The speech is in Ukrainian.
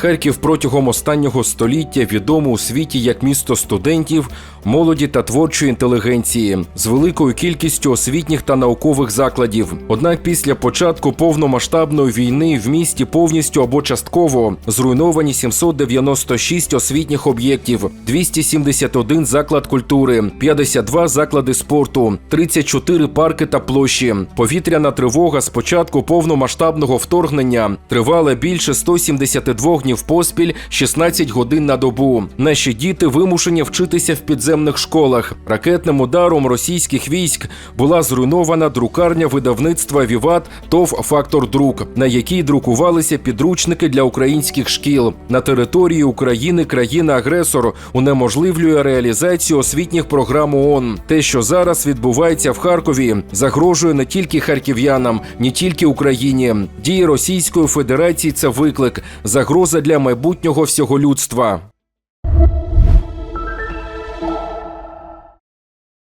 Харків протягом останнього століття відомо у світі як місто студентів, молоді та творчої інтелігенції з великою кількістю освітніх та наукових закладів. Однак після початку повномасштабної війни в місті повністю або частково зруйновані 796 освітніх об'єктів, 271 заклад культури, 52 заклади спорту, 34 парки та площі. Повітряна тривога з початку повномасштабного вторгнення тривала більше 172 днів поспіль, 16 годин на добу. Наші діти вимушені вчитися в підземних школах. Ракетним ударом російських військ була зруйнована друкарня видавництва Віват ТОВ Фактор Друк, на якій друкувалися підручники для українських шкіл. На території України країна-агресор унеможливлює реалізацію освітніх програм ООН. Те, що зараз відбувається в Харкові, загрожує не тільки харків'янам, не тільки Україні. Дії Російської Федерації це виклик, загроза для майбутнього всього людства.